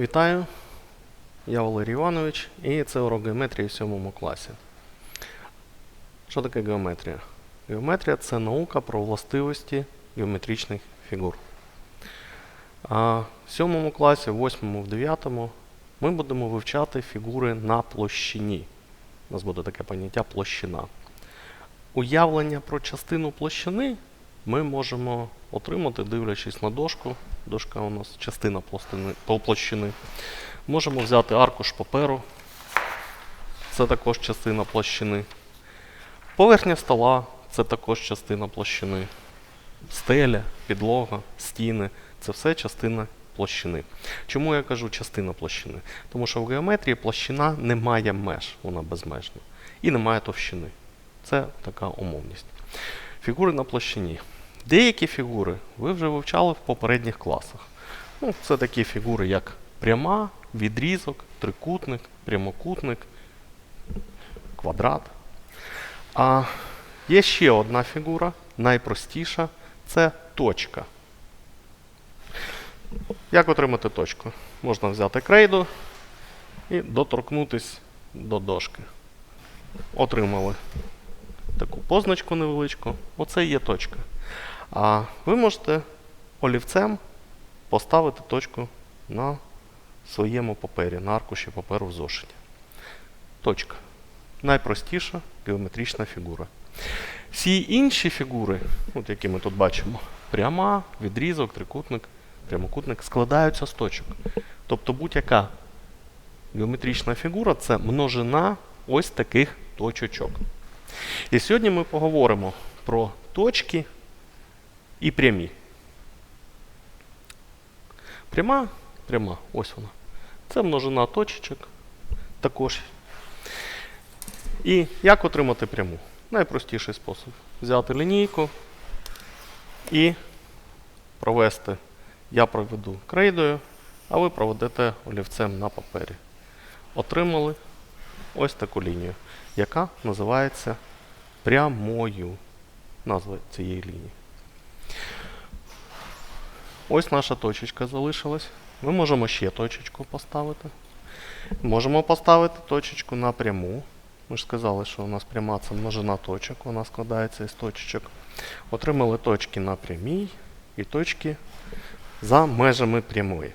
Вітаю, я Валерій Іванович і це урок геометрії в 7 класі. Що таке геометрія? Геометрія це наука про властивості геометричних фігур. А в 7 класі, в 8, в 9 ми будемо вивчати фігури на площині. У нас буде таке поняття площина. Уявлення про частину площини ми можемо отримати, дивлячись на дошку. Дошка у нас частина площини. Можемо взяти аркуш паперу. Це також частина площини. Поверхня стола це також частина площини. Стеля, підлога, стіни це все частина площини. Чому я кажу частина площини? Тому що в геометрії площина не має меж, вона безмежна. І не має товщини. Це така умовність. Фігури на площині. Деякі фігури ви вже вивчали в попередніх класах. Ну, це такі фігури, як пряма, відрізок, трикутник, прямокутник, квадрат. А є ще одна фігура, найпростіша це точка. Як отримати точку? Можна взяти крейду і доторкнутися до дошки. Отримали таку позначку невеличку. Оце є точка. А ви можете олівцем поставити точку на своєму папері, на аркуші паперу в зошиті. Точка. Найпростіша геометрична фігура. Всі інші фігури, от які ми тут бачимо, пряма, відрізок, трикутник, прямокутник, складаються з точок. Тобто будь-яка геометрична фігура це множина ось таких точочок. І сьогодні ми поговоримо про точки і прямі. Пряма, пряма, ось вона. Це множина точечок також. І як отримати пряму? Найпростіший спосіб. Взяти лінійку і провести. Я проведу крейдою, а ви проведете олівцем на папері. Отримали ось таку лінію, яка називається прямою. Назва цієї лінії. Ось наша точечка залишилась. Ми можемо ще точечку поставити. Можемо поставити точечку на пряму. Ми ж сказали, що у нас пряма це множина точок, вона складається із точечок. Отримали точки на прямій і точки за межами прямої.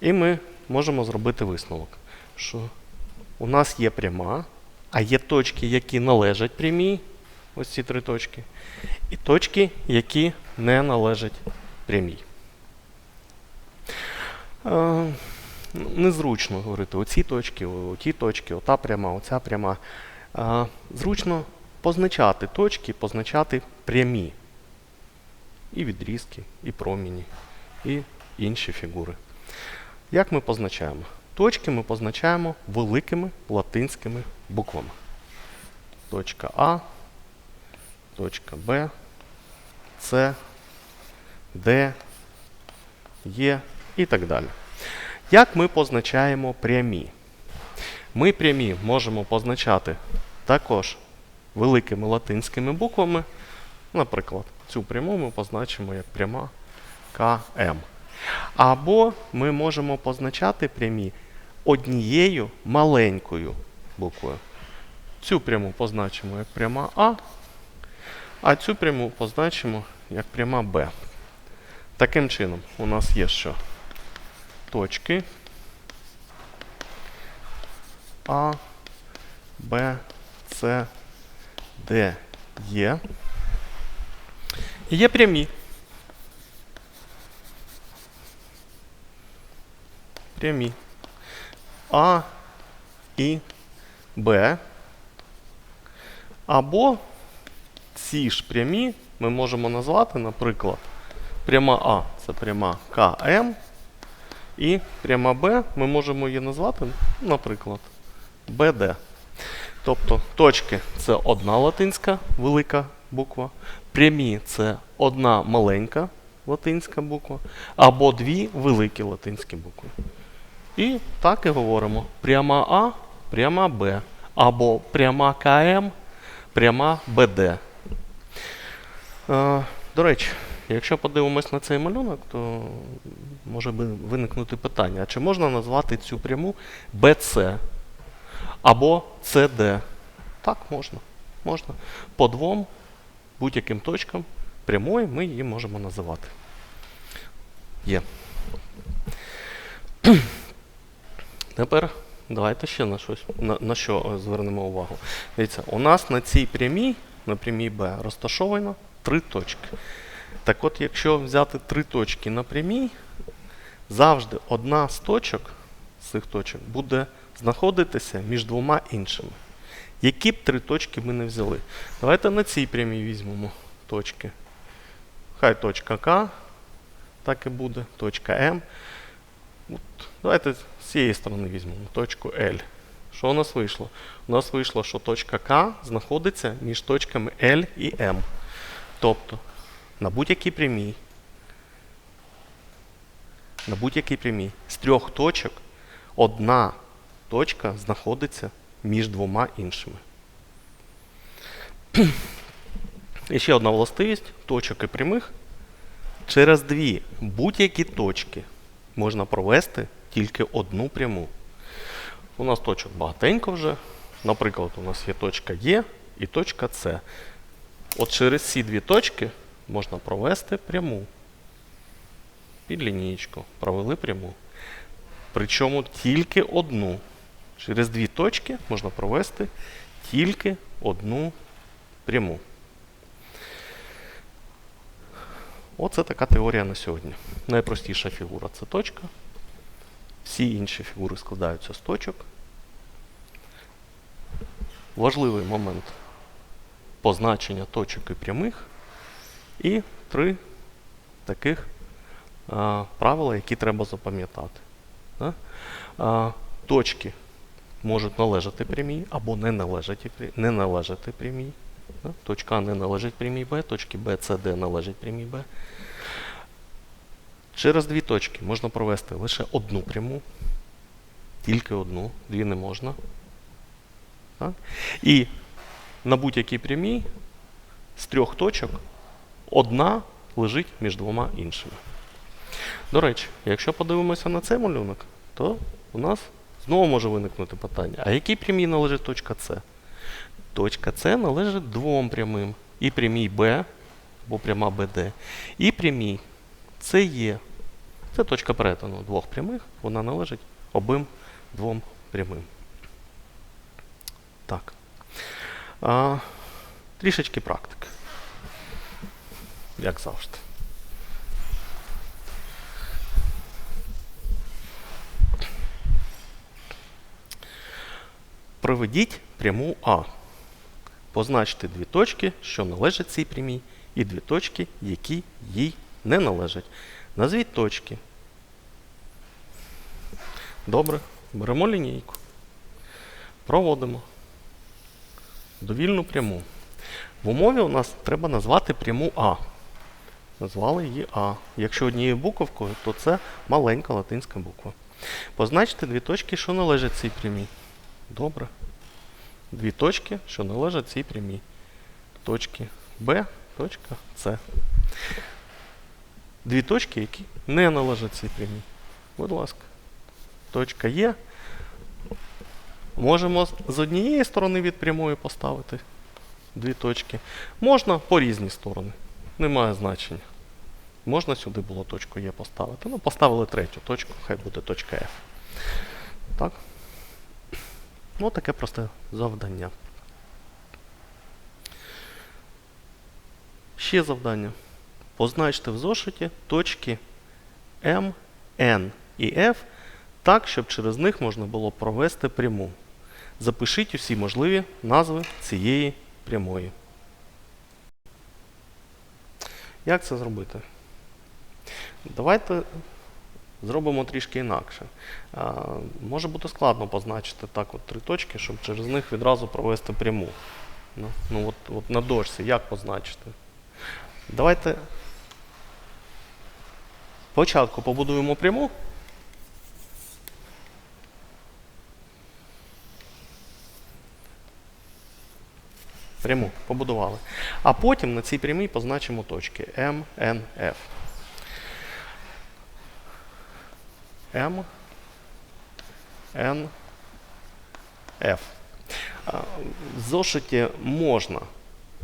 І ми можемо зробити висновок, що у нас є пряма, а є точки, які належать прямій, ось ці три точки, і точки, які не належать прямій. Е, Незручно говорити оці точки, оті точки, ота пряма, оця пряма. Е, Зручно позначати точки, позначати прямі. І відрізки, і проміні, і інші фігури. Як ми позначаємо? Точки ми позначаємо великими латинськими буквами. Точка А, точка Б, С, Д, Є і так далі. Як ми позначаємо прямі? Ми прямі можемо позначати також великими латинськими буквами. Наприклад, цю пряму ми позначимо як пряма КМ. Або ми можемо позначати прямі однією маленькою буквою. Цю пряму позначимо як пряма А, а цю пряму позначимо як пряма Б. Таким чином, у нас є що? Точки А, Б, С, Д. І є прямі. Прямі. А і Б. Або ці ж прямі ми можемо назвати, наприклад, пряма А це пряма КМ. І пряма Б ми можемо її назвати, наприклад, БД. Тобто точки це одна латинська велика буква, прямі це одна маленька латинська буква, або дві великі латинські букви. І так і говоримо: пряма А, пряма Б, або пряма КМ, пряма БД. Е, до речі, якщо подивимось на цей малюнок, то може би виникнути питання, а чи можна назвати цю пряму BC або CD? Так, можна. Можна. По двом будь-яким точкам прямої ми її можемо називати. Є. Тепер давайте ще на щось на, на що звернемо увагу. Дивіться, у нас на цій прямій, на прямій Б, розташовано три точки. Так от, якщо взяти три точки на прямій, завжди одна з точок, з цих точок, буде знаходитися між двома іншими. Які б три точки ми не взяли. Давайте на цій прямій візьмемо точки. Хай точка К, так і буде, точка М. От, давайте з цієї сторони візьмемо точку L. Що у нас вийшло? У нас вийшло, що точка К знаходиться між точками L і M. Тобто на будь-якій прямій, на будь-якій прямій з трьох точок одна точка знаходиться між двома іншими. І ще одна властивість точок і прямих. Через дві будь-які точки можна провести тільки одну пряму. У нас точок багатенько вже. Наприклад, у нас є точка Е і точка С. От через ці дві точки можна провести пряму. Під лінієчку провели пряму. Причому тільки одну. Через дві точки можна провести тільки одну пряму. Оце така теорія на сьогодні. Найпростіша фігура це точка. Всі інші фігури складаються з точок. Важливий момент позначення точок і прямих. І три таких а, правила, які треба запам'ятати. Да? А, точки можуть належати прямій або не належати, не належати прямій. Да? Точка А не належить прямій Б, точки Б, С, Д належать прямій Б. Через дві точки можна провести лише одну пряму, тільки одну, дві не можна. Так? І на будь-якій прямій з трьох точок одна лежить між двома іншими. До речі, якщо подивимося на цей малюнок, то у нас знову може виникнути питання: а якій прямій належить точка С? Точка С належить двом прямим. І прямій Б, або пряма БД, і прямій СЕ. Це точка перетину двох прямих, вона належить обом двом прямим. Так. А, трішечки практики. Як завжди. Проведіть пряму А. Позначте дві точки, що належать цій прямій, і дві точки, які їй не належать. Назвіть точки. Добре. Беремо лінійку. Проводимо. Довільну пряму. В умові у нас треба назвати пряму А. Назвали її А. Якщо однією буковкою, то це маленька латинська буква. Позначте дві точки, що належать цій прямій. Добре. Дві точки, що належать цій прямій. Точки Б, точка С. Дві точки, які не належать цій прямій. Будь ласка. Точка Є. Можемо з- однієї сторони від прямої поставити дві точки. Можна по різні сторони. Немає значення. Можна сюди було точку Є поставити. Ну, поставили третю точку, хай буде точка F. Так? Ну, таке просте завдання. Ще завдання. Позначте в зошиті точки М, N і F так, щоб через них можна було провести пряму. Запишіть усі можливі назви цієї прямої. Як це зробити? Давайте зробимо трішки інакше. Може бути складно позначити так от три точки, щоб через них відразу провести пряму. Ну, ну от, от на дошці, як позначити? Давайте спочатку побудуємо пряму. Пряму побудували. А потім на цій прямій позначимо точки М, Н, Ф. М, Н, В зошиті можна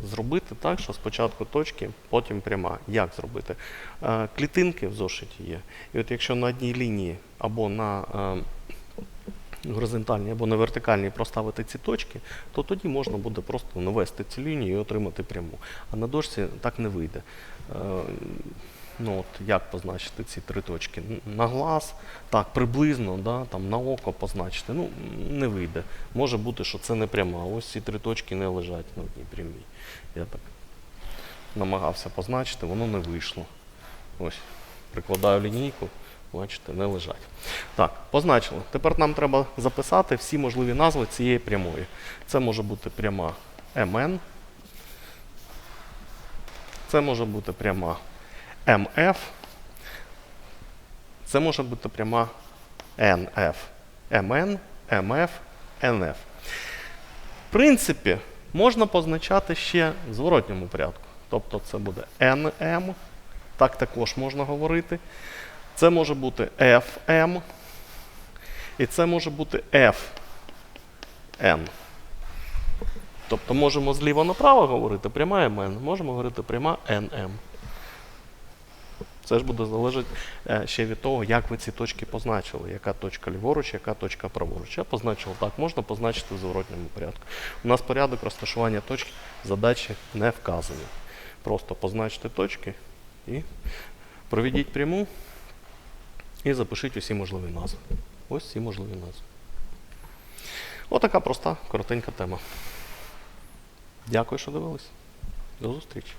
зробити так, що спочатку точки, потім пряма. Як зробити? Е, Клітинки в зошиті є. І от якщо на одній лінії або на горизонтальній, або на вертикальній проставити ці точки, то тоді можна буде просто навести цю лінію і отримати пряму. А на дошці так не вийде. Е, Ну от як позначити ці три точки? На глаз, так, приблизно, да, там, на око позначити. Ну, не вийде. Може бути, що це не пряма. Ось ці три точки не лежать на одній прямій. Я так намагався позначити, воно не вийшло. Ось, прикладаю лінійку, бачите, не лежать. Так, позначили. Тепер нам треба записати всі можливі назви цієї прямої. Це може бути пряма МН. Це може бути пряма МФ. Це може бути пряма НФ. МН, МФ, НФ. В принципі, можна позначати ще в зворотньому порядку. Тобто це буде НМ, так також можна говорити. Це може бути FM. І це може бути FN. Тобто можемо зліва направо говорити пряма МН, можемо говорити пряма НМ. Це ж буде залежати е, ще від того, як ви ці точки позначили. Яка точка ліворуч, яка точка праворуч. Я позначив так, можна позначити в зворотньому порядку. У нас порядок розташування точки задачі не вказаний. Просто позначте точки і проведіть пряму і запишіть усі можливі назви. Ось ці можливі назви. Отака проста, коротенька тема. Дякую, що дивились. До зустрічі.